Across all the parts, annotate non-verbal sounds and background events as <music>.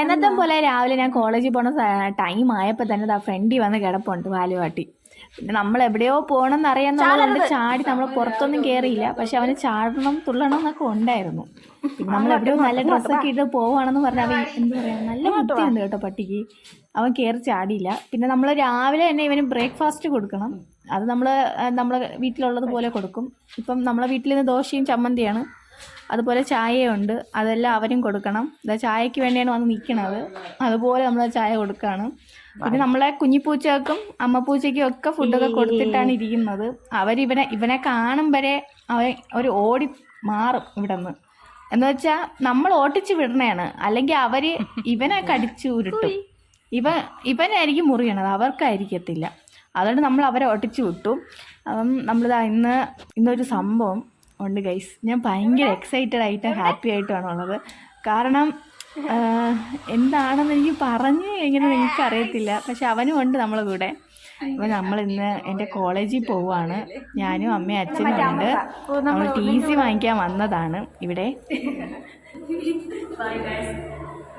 എന്നത്തെ പോലെ രാവിലെ ഞാൻ കോളേജിൽ പോണ ടൈം ആയപ്പോൾ തന്നെ ആ ഫ്രണ്ടി വന്ന് കിടപ്പുണ്ട് വാലുവാട്ടി. പിന്നെ നമ്മൾ എവിടെയോ പോകണം എന്നറിയാന്നുള്ളതുകൊണ്ട് ചാടി നമ്മൾ പുറത്തൊന്നും കേറിയില്ല. പക്ഷെ അവന് ചാടണം തുള്ളണം എന്നൊക്കെ ഉണ്ടായിരുന്നു. പിന്നെ നമ്മൾ എവിടെയോ നല്ല ഡ്രസ്സൊക്കെ ഇട്ട് പോവാണെന്ന് പറഞ്ഞാൽ അവൻ എന്താ പറയാ നല്ല ബുദ്ധിയുണ്ട് കേട്ടോ പട്ടിക്ക്. അവൻ കയറി ചാടിയില്ല. പിന്നെ നമ്മൾ രാവിലെ തന്നെ ഇവന് ബ്രേക്ക്ഫാസ്റ്റ് കൊടുക്കണം. അത് നമ്മൾ നമ്മളെ വീട്ടിലുള്ളത് പോലെ കൊടുക്കും. ഇപ്പം നമ്മളെ വീട്ടിൽ നിന്ന് ദോശയും ചമ്മന്തിയാണ്. അതുപോലെ ചായയുണ്ട്. അതെല്ലാം അവരും കൊടുക്കണം. ചായയ്ക്ക് വേണ്ടിയാണ് വന്ന് നിൽക്കണത് അതുപോലെ നമ്മൾ ചായ കൊടുക്കുകയാണ് പിന്നെ നമ്മളെ കുഞ്ഞിപ്പൂച്ചകൾക്കും അമ്മപ്പൂച്ചയ്ക്കും ഒക്കെ ഫുഡൊക്കെ കൊടുത്തിട്ടാണ് ഇരിക്കുന്നത്. അവരിവനെ ഇവനെ കാണും വരെ അവൻ ഒരു ഓടി മാറും ഇവിടെ നിന്ന് എന്ന് വെച്ചാൽ നമ്മൾ ഓട്ടിച്ച് വിടണയാണ് അല്ലെങ്കിൽ അവർ ഇവനെ കടിച്ചു ഉരുട്ടും. ഇവ ഇവനായിരിക്കും മുറിയണത് അവർക്കായിരിക്കത്തില്ല. അതുകൊണ്ട് നമ്മൾ അവരെ ഒട്ടിച്ചു വിട്ടു. അപ്പം നമ്മളിതാ ഇന്ന് ഇന്നൊരു സംഭവം. ഉണ്ട് ഗൈസ് ഞാൻ ഭയങ്കര എക്സൈറ്റഡ് ആയിട്ട് ഹാപ്പി ആയിട്ടാണ് ഉള്ളത്. കാരണം എന്താണെന്ന് എനിക്ക് പറഞ്ഞ് എങ്ങനെ എനിക്ക് അറിയത്തില്ല പക്ഷെ അവനും ഉണ്ട് നമ്മളെ കൂടെ. അപ്പോൾ നമ്മൾ ഇന്ന് എന്റെ കോളേജിൽ പോവാണ്. ഞാനും അമ്മയും അച്ഛനും ഉണ്ട്. നമ്മൾ ടി സി വാങ്ങിക്കാൻ വന്നതാണ് ഇവിടെ.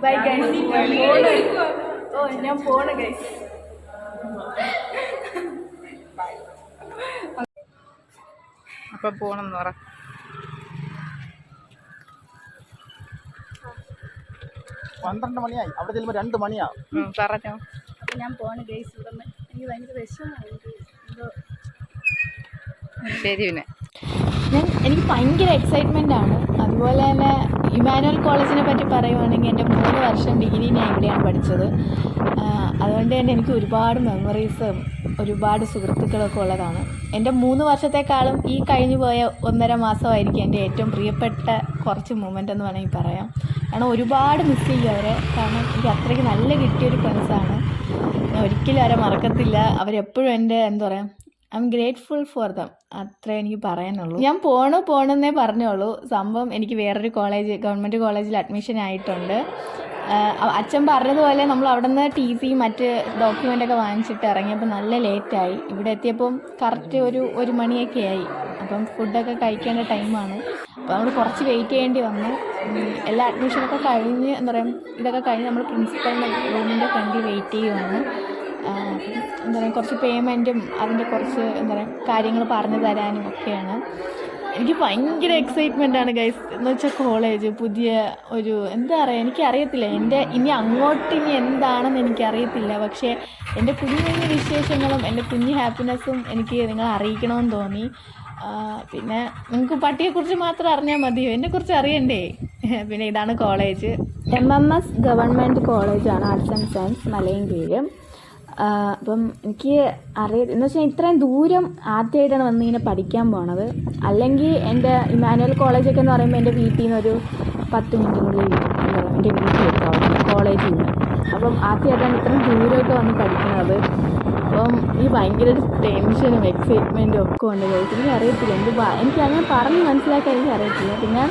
ബൈ ഓ ഞാൻ പോണ ഗൈസ് പോണം എന്ന് പറ. പന്ത്രണ്ട് മണിയായി. അവിടെ ചെല്ലുമ്പോൾ രണ്ട് മണിയാ. പറഞ്ഞോ. അപ്പം ഞാൻ പോണ ഗേസ് ഇവിടെ എനിക്ക് ഭയങ്കര വിഷമമായി. എന്തോ ശരി പിന്നെ. ഞാൻ എനിക്ക് ഭയങ്കര എക്സൈറ്റ്മെന്റ് ആണ്. അതുപോലെ തന്നെ ഇമാനുവൽ കോളേജിനെ പറ്റി പറയുവാണെങ്കിൽ എന്റെ മൂന്ന് വർഷം ഡിഗ്രി ഞാൻ ഇവിടെയാണ് പഠിച്ചത് അതുകൊണ്ട് തന്നെ എനിക്ക് ഒരുപാട് മെമ്മറീസും ഒരുപാട് സുഹൃത്തുക്കളൊക്കെ ഉള്ളതാണ്. എന്റെ മൂന്ന് വർഷത്തെക്കാളും ഈ കഴിഞ്ഞു പോയ ഒന്നര മാസമായിരിക്കും എന്റെ ഏറ്റവും പ്രിയപ്പെട്ട കുറച്ച് മൂമെന്റ് എന്ന് വേണമെങ്കിൽ പറയാം. കാരണം ഒരുപാട് മിസ് ചെയ്യും അവരെ. കാരണം എനിക്ക് അത്രയ്ക്ക് നല്ല കിട്ടിയൊരു ഫ്രണ്ട്സാണ് ഞാൻ ഒരിക്കലും അവരെ മറക്കത്തില്ല. അവരെപ്പോഴും എന്റെ എന്താ പറയുക I am grateful for them അത്രേ എനിക്ക് പറയാനുള്ളൂ. ഞാൻ പോണു പോണെന്നേ പറഞ്ഞോളൂ സംഭവം എനിക്ക് വേറൊരു കോളേജ് ഗവൺമെന്റ് കോളേജിൽ അഡ്മിഷൻ ആയിട്ടുണ്ട്. അച്ഛൻ പറഞ്ഞതുപോലെ നമ്മൾ അവിടെ നിന്ന് ടി സി മറ്റ് ഡോക്യുമെന്റ് ഒക്കെ വാങ്ങിച്ചിട്ട് ഇറങ്ങിയപ്പോൾ നല്ല ലേറ്റായി ഇവിടെ എത്തിയപ്പം കറക്റ്റ് ഒരു ഒരു മണിയൊക്കെ ആയി. അപ്പം ഫുഡൊക്കെ കഴിക്കേണ്ട ടൈമാണ് അപ്പോൾ നമ്മൾ കുറച്ച് വെയിറ്റ് ചെയ്യേണ്ടി വന്നു. എല്ലാ അഡ്മിഷനൊക്കെ കഴിഞ്ഞ് എന്താ പറയുക ഇതൊക്കെ കഴിഞ്ഞ് നമ്മൾ പ്രിൻസിപ്പലിന്റെ റൂമിന്റെ ഫ്രണ്ടിൽ വെയിറ്റ് ചെയ്യുവാണ്. എന്താ പറയുക കുറച്ച് പേയ്മെന്റും അതിന്റെ കുറച്ച് എന്താ പറയുക കാര്യങ്ങൾ പറഞ്ഞു തരാനും ഒക്കെയാണ്. എനിക്ക് ഭയങ്കര എക്സൈറ്റ്മെന്റ് ആണ് ഗൈസ് എന്ന് വെച്ചാൽ കോളേജ് പുതിയ ഒരു എന്താ പറയുക എനിക്കറിയത്തില്ല. എന്റെ ഇനി അങ്ങോട്ട് ഇനി എന്താണെന്ന് എനിക്കറിയത്തില്ല. പക്ഷേ എന്റെ കുഞ്ഞു കുഞ്ഞു വിശേഷങ്ങളും എന്റെ കുഞ്ഞു ഹാപ്പിനെസ്സും എനിക്ക് നിങ്ങൾ അറിയിക്കണമെന്ന് തോന്നി. പിന്നെ നിങ്ങൾക്ക് പട്ടിയെക്കുറിച്ച് മാത്രം അറിഞ്ഞാൽ മതിയോ? എന്നെക്കുറിച്ച് അറിയണ്ടേ? പിന്നെ ഇതാണ് college M M S government കോളേജാണ് ആർട്സ് ആൻഡ് സയൻസ് മലയും ആഹ് അപ്പം എനിക്ക് അറിയ എന്ന് വെച്ചാൽ ഇത്രയും ദൂരം ആദ്യമായിട്ടാണ് വന്ന് ഇങ്ങനെ പഠിക്കാൻ പോണത്. അല്ലെങ്കിൽ എന്റെ ഇമാനുവൽ കോളേജൊക്കെ എന്ന് പറയുമ്പോൾ എന്റെ വീട്ടിൽ നിന്ന് ഒരു പത്ത് മിനിറ്റിനുള്ളിൽ എന്റെ വീട്ടിൽ എത്താവും കോളേജിൽ നിന്ന്. അപ്പം ആദ്യമായിട്ടാണ് ഇത്രയും ദൂരമൊക്കെ വന്ന് പഠിക്കുന്നത് അപ്പം ഈ ഭയങ്കര ടെൻഷനും എക്സൈറ്റ്മെന്റും ഒക്കെ ഉണ്ട്. എനിക്ക് അറിയത്തില്ല എന്ത് എനിക്ക് അങ്ങനെ പറഞ്ഞ് മനസ്സിലാക്കാൻ എനിക്ക് അറിയത്തില്ല പിന്നെ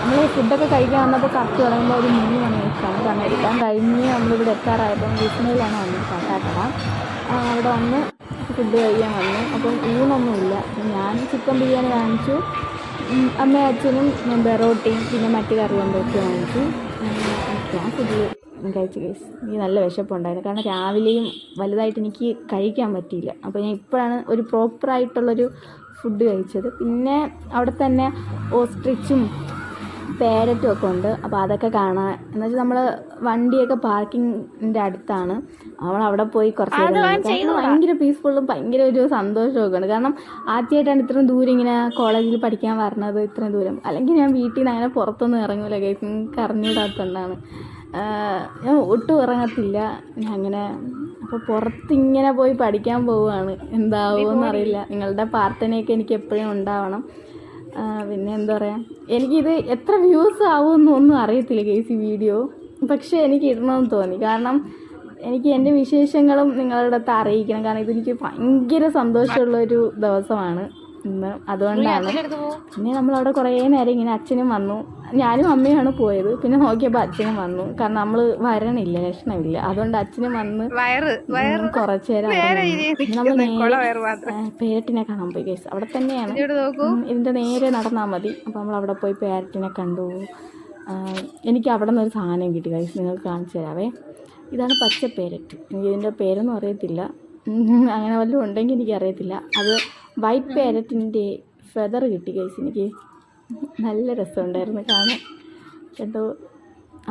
നമ്മൾ ഫുഡൊക്കെ കഴിക്കാൻ വന്നപ്പോൾ കറക്റ്റ് തുടങ്ങുമ്പോൾ ഒരു മൂന്ന് മണി വെച്ചാണ് കാരണം എടുക്കാൻ കഴിഞ്ഞ് നമ്മളിവിടെ എത്താറായപ്പം വിസ്മയിലാണ് വന്നത് കാട്ടാക്കട അവിടെ വന്ന് ഫുഡ് കഴിക്കാൻ വന്നു. അപ്പം ഊണൊന്നുമില്ല ഞാൻ ചിക്കൻ ബിരിയാണി വാങ്ങിച്ചു. അമ്മയും അച്ഛനും ബെറോട്ടിയും പിന്നെ മറ്റു കറികളുമൊക്കെ വാങ്ങിച്ചു. ഉം, ഞാൻ ഫുഡ് കഴിച്ചു കേസ് എനിക്ക് നല്ല വിശപ്പുണ്ടായിരുന്നു. കാരണം രാവിലെയും വലുതായിട്ട് എനിക്ക് കഴിക്കാൻ പറ്റിയില്ല. അപ്പോൾ ഞാൻ ഇപ്പോഴാണ് ഒരു പ്രോപ്പറായിട്ടുള്ളൊരു ഫുഡ് കഴിച്ചത്. പിന്നെ അവിടെ തന്നെ ഓസ്ട്രിച്ചും പാരറ്റും ഒക്കെ ഉണ്ട് അപ്പോൾ അതൊക്കെ കാണാൻ എന്ന് വെച്ചാൽ നമ്മൾ വണ്ടിയൊക്കെ പാർക്കിങ്ങിന്റെ അടുത്താണ്. നമ്മൾ അവിടെ പോയി കുറച്ച് നേരം ഭയങ്കര പീസ്ഫുള്ളും ഭയങ്കര ഒരു സന്തോഷമൊക്കെ ഉണ്ട് കാരണം ആദ്യമായിട്ടാണ് ഇത്രയും ദൂരം ഇങ്ങനെ കോളേജിൽ പഠിക്കാൻ വരണത് ഇത്രയും ദൂരം. അല്ലെങ്കിൽ ഞാൻ വീട്ടിൽ നിന്ന് അങ്ങനെ പുറത്തൊന്നും ഇറങ്ങൂല കേസ് എനിക്ക് ഞാൻ ഒട്ടും ഇറങ്ങത്തില്ല. ഞാൻ അങ്ങനെ അപ്പോൾ പുറത്തിങ്ങനെ പോയി പഠിക്കാൻ പോവുകയാണ്. എന്താവുമെന്ന് അറിയില്ല നിങ്ങളുടെ പ്രാർത്ഥനയൊക്കെ എനിക്ക് എപ്പോഴും ഉണ്ടാവണം. പിന്നെ എന്താ പറയുക എനിക്കിത് എത്ര വ്യൂസ് ആവുമെന്ന് ഒന്നും അറിയത്തില്ല കേസ് ഈ വീഡിയോ. പക്ഷേ എനിക്ക് ഇടണമെന്ന് തോന്നി. കാരണം എനിക്ക് എന്റെ വിശേഷങ്ങളും നിങ്ങളുടെ അടുത്ത് അറിയിക്കണം. കാരണം ഇതെനിക്ക് ഭയങ്കര സന്തോഷമുള്ളൊരു ദിവസമാണ്. ഇന്ന് അതുകൊണ്ടാണ് പിന്നെ നമ്മളവിടെ കുറേ നേരം ഇങ്ങനെ അച്ഛനും വന്നു. ഞാനും അമ്മയുമാണ് പോയത്. പിന്നെ നോക്കിയപ്പോൾ അച്ഛനും വന്നു. കാരണം നമ്മൾ വരണില്ല ലക്ഷണമില്ല. അതുകൊണ്ട് അച്ഛനും വന്ന് കുറച്ച് നേരം നമ്മൾ പേരട്ടിനെ കാണാൻ പോയി കേസ് അവിടെ തന്നെയാണ്. ഇതിന്റെ നേരെ നടന്നാൽ മതി. അപ്പോൾ നമ്മൾ അവിടെ പോയി പേരറ്റിനെ കണ്ടു. എനിക്ക് അവിടെ നിന്ന് ഒരു സാധനം കിട്ടി കൈസ് നിങ്ങൾക്ക് കാണിച്ചു തരാവേ. ഇതാണ് പച്ച പേരറ്റ് എനിക്ക് ഇതിന്റെ പേരൊന്നും അറിയത്തില്ല. അങ്ങനെ വല്ലതും ഉണ്ടെങ്കിൽ എനിക്ക് അറിയത്തില്ല അത് വൈറ്റ് പേരറ്റിന്റെ ഫെദർ കിട്ടി കൈസ് എനിക്ക് നല്ല രസമുണ്ടായിരുന്നു കാണാൻ. കേട്ടോ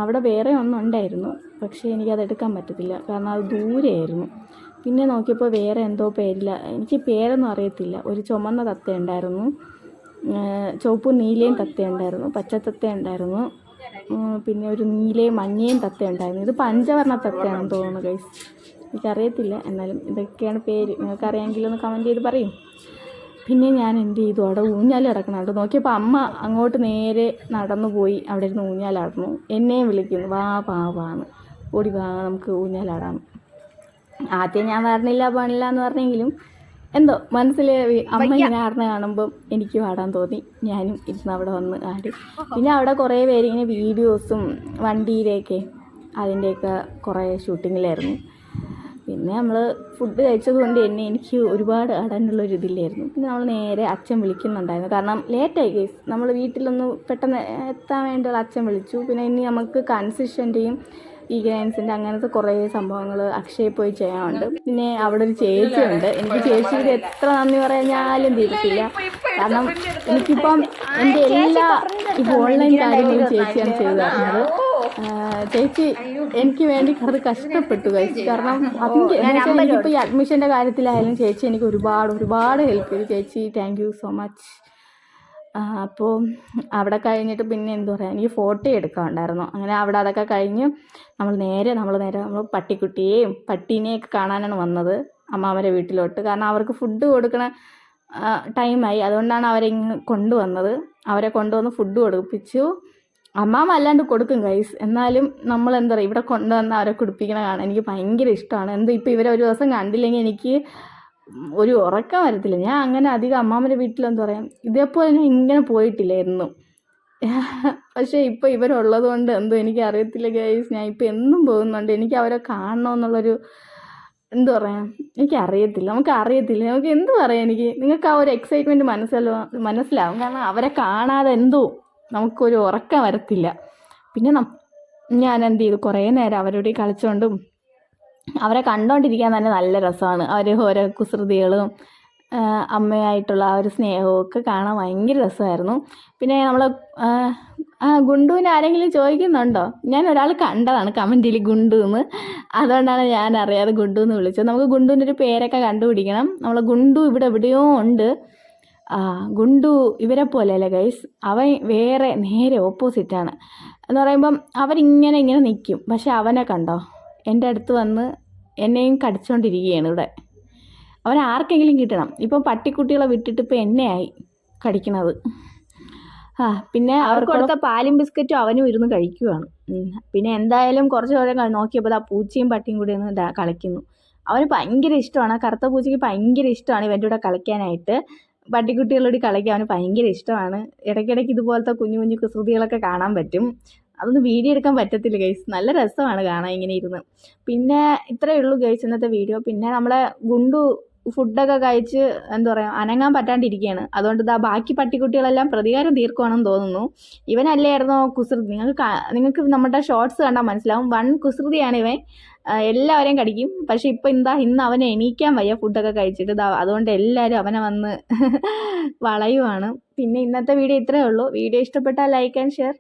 അവിടെ വേറെ ഒന്നും ഉണ്ടായിരുന്നു പക്ഷേ എനിക്കത് എടുക്കാൻ പറ്റത്തില്ല കാരണം അത് ദൂരെയായിരുന്നു. പിന്നെ നോക്കിയപ്പോൾ വേറെ എന്തോ പേരില്ല. എനിക്ക് പേരൊന്നും അറിയത്തില്ല. ഒരു ചുമന്ന തത്ത ഉണ്ടായിരുന്നു. ചുവപ്പും നീലയും തത്ത ഉണ്ടായിരുന്നു പച്ച തത്ത ഉണ്ടായിരുന്നു. പിന്നെ ഒരു നീലയും മഞ്ഞയും തത്ത ഉണ്ടായിരുന്നു. ഇത് പഞ്ചവർണ തത്തയാണെന്ന് തോന്നുന്നു ഗൈസ് എനിക്കറിയത്തില്ല എന്നാലും ഇതൊക്കെയാണ് പേര്. നിങ്ങൾക്ക് അറിയാമെങ്കിൽ ഒന്ന് കമന്റ് ചെയ്ത് പറയും. പിന്നെ ഞാൻ എന്ത് ചെയ്തു? അവിടെ ഊഞ്ഞാൽ കിടക്കണം. അവിടെ നോക്കിയപ്പോൾ അമ്മ അങ്ങോട്ട് നേരെ നടന്നു പോയി അവിടെ ഇരുന്ന് ഊഞ്ഞാലാടുന്നു എന്നെയും വിളിക്കുന്നു. വാ പാ വാന്ന്. ഓടി വാ നമുക്ക് ഊഞ്ഞാലാടാം ആദ്യം ഞാൻ വരണില്ല പാടില്ല എന്ന് പറഞ്ഞെങ്കിലും എന്തോ മനസ്സിൽ അമ്മ ഇങ്ങനെ ആടുന്ന കാണുമ്പം എനിക്ക് ആടാൻ തോന്നി. ഞാനും ഇരുന്ന് അവിടെ വന്ന് ആടി. പിന്നെ അവിടെ കുറേ പേര് ഇങ്ങനെ വീഡിയോസും വണ്ടിയിലേക്ക് അതിന്റെയൊക്കെ കുറേ ഷൂട്ടിങ്ങിലായിരുന്നു പിന്നെ നമ്മൾ ഫുഡ് കഴിച്ചത് കൊണ്ട് തന്നെ എനിക്ക് ഒരുപാട് ആടാനുള്ള ഒരു ഇതില്ലായിരുന്നു. പിന്നെ നമ്മൾ നേരെ അച്ഛൻ വിളിക്കുന്നുണ്ടായിരുന്നു. കാരണം ലേറ്റായി കേസ് നമ്മൾ വീട്ടിലൊന്ന് പെട്ടെന്ന് എത്താൻ വേണ്ടിയുള്ള അച്ഛൻ വിളിച്ചു. പിന്നെ ഇനി നമുക്ക് കൺസിഷന്റെയും ഈ ഗ്രാൻസിന്റെ അങ്ങനത്തെ കുറേ സംഭവങ്ങൾ അക്ഷയയിൽ പോയി ചെയ്യാനുണ്ട്. പിന്നെ അവിടെ ഒരു ചേച്ചിയുണ്ട്. എനിക്ക് ചേച്ചിയുടെ എത്ര നന്ദി പറഞ്ഞാലും തീരത്തില്ല. കാരണം എനിക്കിപ്പം എന്റെ എല്ലാ ഇപ്പോൾ ഓൺലൈൻ കാര്യങ്ങളും ചേച്ചിയാണ് ചെയ്തു തരുന്നത്. ചേച്ചി എനിക്ക് വേണ്ടി അത് കഷ്ടപ്പെട്ടു കഴിച്ചു കാരണം അതിന്റെ എനിക്കിപ്പോൾ ഈ അഡ്മിഷന്റെ കാര്യത്തിലായാലും ചേച്ചി എനിക്ക് ഒരുപാട് ഒരുപാട് ഹെൽപ്പ് ചെയ്തു. ചേച്ചി താങ്ക് യു സോ മച്ച് അപ്പോൾ അവിടെ കഴിഞ്ഞിട്ട് പിന്നെ എന്താ പറയുക എനിക്ക് ഫോട്ടോ എടുക്കാനുണ്ടായിരുന്നു. അങ്ങനെ അവിടെ അതൊക്കെ കഴിഞ്ഞ് നമ്മൾ നേരെ നമ്മൾ നേരെ നമ്മൾ പട്ടിക്കുട്ടിയെയും പട്ടീനെയൊക്കെ കാണാനാണ് വന്നത് അമ്മാവരെ വീട്ടിലോട്ട്. കാരണം അവർക്ക് ഫുഡ് കൊടുക്കണ ടൈമായി അതുകൊണ്ടാണ് അവരെ ഇങ്ങ് കൊണ്ടുവന്നത്. അവരെ കൊണ്ടുവന്ന് ഫുഡ് കൊടുപ്പിച്ചു. അമ്മാമ അല്ലാണ്ട് കൊടുക്കും ഗൈസ് എന്നാലും നമ്മൾ എന്താ പറയുക ഇവിടെ കൊണ്ടുവന്ന് അവരെ കുടിപ്പിക്കണ കാണാൻ എനിക്ക് ഭയങ്കര ഇഷ്ടമാണ്. എന്താ ഇപ്പോൾ ഇവരെ ഒരു ദിവസം കണ്ടില്ലെങ്കിൽ എനിക്ക് ഒരു ഉറക്കം വരത്തില്ല. ഞാൻ അങ്ങനെ അധികം അമ്മാമ്മന്റെ വീട്ടിൽ എന്താ പറയുക ഇതേപോലെ ഞാൻ ഇങ്ങനെ പോയിട്ടില്ലായിരുന്നു. പക്ഷേ ഇപ്പോൾ ഇവരുള്ളത് കൊണ്ട് എന്തോ എനിക്ക് അറിയത്തില്ല ഗൈസ് ഞാൻ ഇപ്പോൾ എന്നും പോകുന്നുണ്ട്. എനിക്ക് അവരെ കാണണമെന്നുള്ളൊരു എന്താ പറയാം എനിക്ക് അറിയത്തില്ല. നമുക്ക് അറിയത്തില്ല. നമുക്ക് എന്ത് പറയാം എനിക്ക്? നിങ്ങൾക്ക് ആ ഒരു എക്സൈറ്റ്മെന്റ് മനസ്സിലാവും മനസ്സിലാവും. കാരണം അവരെ കാണാതെ എന്തോ നമുക്കൊരു ഉറക്കം വരത്തില്ല. പിന്നെ ഞാൻ എന്ത് ചെയ്തു? കുറേ നേരം അവരോട് കളിച്ചുകൊണ്ടും അവരെ കണ്ടുകൊണ്ടിരിക്കാൻ തന്നെ നല്ല രസമാണ്. അവർ ഓരോ കുസൃതികളും അമ്മയായിട്ടുള്ള ആ ഒരു സ്നേഹവും ഒക്കെ കാണാൻ ഭയങ്കര രസമായിരുന്നു. പിന്നെ നമ്മൾ ഗുണ്ടുവിന് ആരെങ്കിലും ചോദിക്കുന്നുണ്ടോ? ഞാൻ ഒരാൾ കണ്ടതാണ് കമന്റിൽ ഗുണ്ടു എന്ന് അതുകൊണ്ടാണ് ഞാൻ അറിയാതെ ഗുണ്ടു എന്ന് വിളിച്ചത്. നമുക്ക് ഗുണ്ടുവിന്റെ ഒരു പേരൊക്കെ കണ്ടുപിടിക്കണം. നമ്മൾ ഗുണ്ടു ഇവിടെ എവിടെയോ ഉണ്ട്. ഗുണ്ടു ഇവരെ പോലെയല്ല ഗൈസ് അവൻ വേറെ നേരെ ഓപ്പോസിറ്റാണ് എന്ന് പറയുമ്പം അവരിങ്ങനെ ഇങ്ങനെ നിൽക്കും പക്ഷെ അവനെ കണ്ടോ? എന്റെ അടുത്ത് വന്ന് എന്നെയും കടിച്ചുകൊണ്ടിരിക്കുകയാണ് ഇവിടെ. അവൻ ആർക്കെങ്കിലും കിട്ടണം. ഇപ്പം പട്ടിക്കുട്ടികളെ വിട്ടിട്ട് ഇപ്പം എന്നെയായി കടിക്കണത്. ആ പിന്നെ അവർ കൊടുത്ത പാലും ബിസ്ക്കറ്റും അവനും ഇരുന്ന് കഴിക്കുവാണ്. പിന്നെ എന്തായാലും കുറച്ച് നേരം നോക്കിയപ്പോൾ ആ പൂച്ചയും പട്ടിയും കൂടി ഒന്ന് കളിക്കുന്നു. അവന് ഭയങ്കര ഇഷ്ടമാണ്. ആ കറുത്ത പൂച്ചയ്ക്ക് ഭയങ്കര ഇഷ്ടമാണ് ഇവന്റെ കൂടെ കളിക്കാനായിട്ട്. പട്ടിക്കുട്ടികളോട് കളിക്കാൻ അവന് ഭയങ്കര ഇഷ്ടമാണ്. ഇടയ്ക്കിടയ്ക്ക് ഇതുപോലത്തെ കുഞ്ഞു കുഞ്ഞു കുസൃതികളൊക്കെ കാണാൻ പറ്റും. അതൊന്നും വീഡിയോ എടുക്കാൻ പറ്റത്തില്ല ഗൈസ് നല്ല രസമാണ് കാണാൻ ഇങ്ങനെ ഇരുന്ന്. പിന്നെ ഇത്രയേ ഉള്ളൂ ഗൈസ് ഇന്നത്തെ വീഡിയോ പിന്നെ നമ്മളെ ഗുണ്ടു ഫുഡൊക്കെ കഴിച്ച് എന്താ പറയുക അനങ്ങാൻ പറ്റാണ്ടിരിക്കുകയാണ് അതുകൊണ്ട് ഇതാ ബാക്കി പട്ടിക്കുട്ടികളെല്ലാം പ്രതികാരം തീർക്കുവാണെന്ന് തോന്നുന്നു. ഇവനല്ലായിരുന്നോ കുസൃതി? നിങ്ങൾക്ക് നിങ്ങൾക്ക് നമ്മുടെ ഷോർട്സ് കണ്ടാൽ മനസ്സിലാവും. വൺ കുസൃതിയാണ് ഇവൻ. എല്ലാവരെയും കടിക്കും. പക്ഷെ ഇപ്പം എന്താ ഇന്ന് അവനെ എണീക്കാൻ വയ്യ ഫുഡൊക്കെ കഴിച്ചിട്ട്. ഇതാ അതുകൊണ്ട് എല്ലാവരും അവനെ വന്ന് <laughs> വളയുവാണ്. പിന്നെ ഇന്നത്തെ വീഡിയോ ഇത്രയേ ഉള്ളൂ. വീഡിയോ ഇഷ്ടപ്പെട്ടാൽ ലൈക്ക് ആൻഡ് ഷെയർ.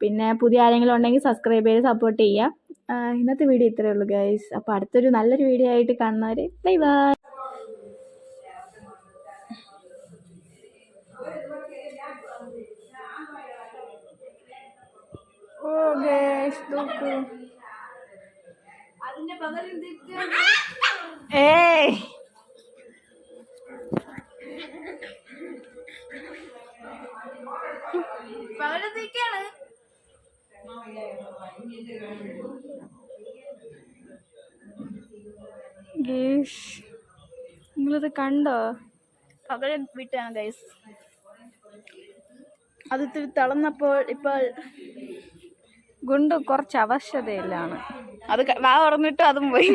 പിന്നെ പുതിയ ആരെങ്കിലും ഉണ്ടെങ്കിൽ സബ്സ്ക്രൈബ് ചെയ്ത് സപ്പോർട്ട് ചെയ്യുക. ഇന്നത്തെ വീഡിയോ ഇത്രയേ ഉള്ളൂ ഗൈസ്. അപ്പോൾ അടുത്തൊരു നല്ലൊരു വീഡിയോ ആയിട്ട് കാണുന്നവർ ബൈ ബൈ. ഓ ഏയ് നിങ്ങളിത് കണ്ടോ? പകൽ വിട്ടാണ് ഗൈസ് അത് ഇത്തിരി തളർന്നപ്പോൾ ഇപ്പോൾ ഗുണ്ട് കുറച്ച് അവശതയിലാണ്. അത് വാ ഉറന്നിട്ട് അതും പോയി.